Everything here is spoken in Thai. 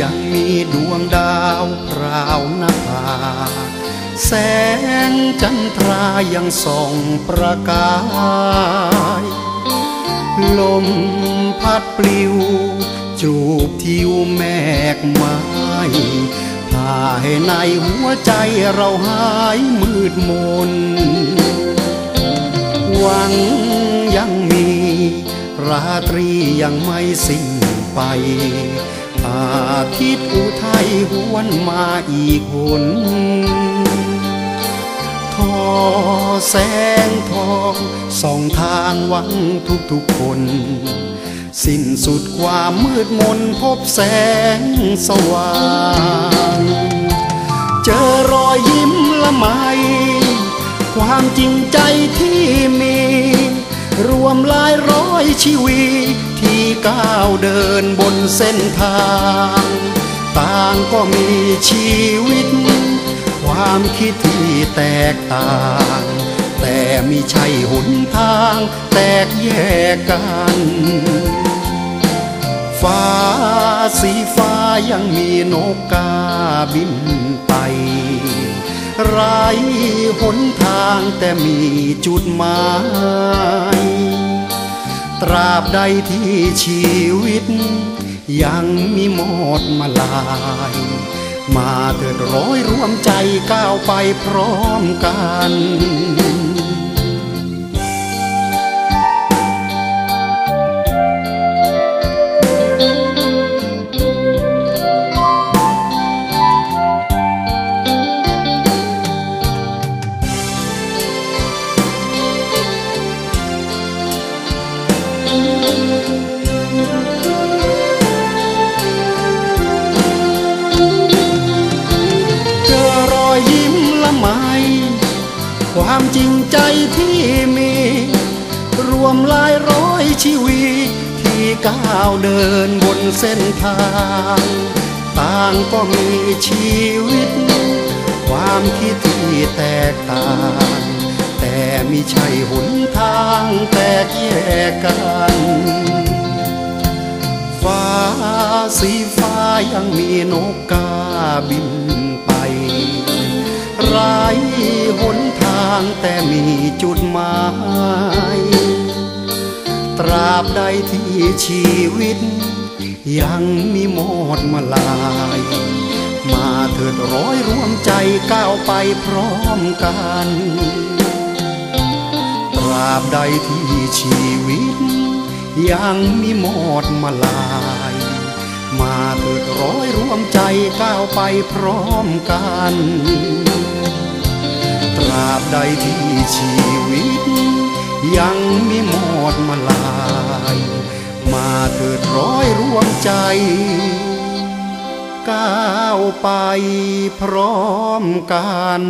ยังมีดวงดาวพราวนภา แสงจันทรายังส่องประกาย ลมพัดปลิว จูบทิวแมกไม้ถ่ายในหัวใจเราหายมืดมน หวังยังมี ราตรียังไม่สิ้นไป อาทิตย์อุทัยหวนมาอีกหนทอแสงทองส่องทางหวังทุกๆคน สิ้นสุดความมืดมนพบแสงสว่าง เจอรอยยิ้มละไม ความจริงใจที่มี รวมหลายร้อยชีวิต ก้าวเดินบนเส้นทาง ต่างก็มีชีวิต ความคิดที่แตกต่าง แต่มีใช่หนทางแตกแยกกันฟ้าสีฟ้ายังมีนกกาบินไป ไรหนทางแต่มีจุดหมาย ตราบใดที่ชีวิต ยังมีหมดมาลาย มาเถิดร้อยรวมใจก้าวไปพร้อมกัน ริงใจที่มี รวมหลายร้อยชีวิตที่ก้าวเดินบนเส้นทาง ต่างก็มีชีวิต ความคิดที่แตกต่าง แต่มีใช่หนทางแตกแยกกันฟ้าสีฟ้ายังมีนกกาบินไปไรหนางแต่มีจุดหมาย ตราบใดที่ชีวิต ยังมีหมดมาลาย มาเถิดร้อยรวมใจก้าวไปพร้อมกัน ตราบใดที่ชีวิต ยังมีหมดมาลายมาเถิดร้อยรวมใจก้าวไปพร้อมกัน ใดที่ชีวิต ยังมีหมดมาลาย มาเถิดร้อยร่วงใจ ก้าวไปพร้อมกัน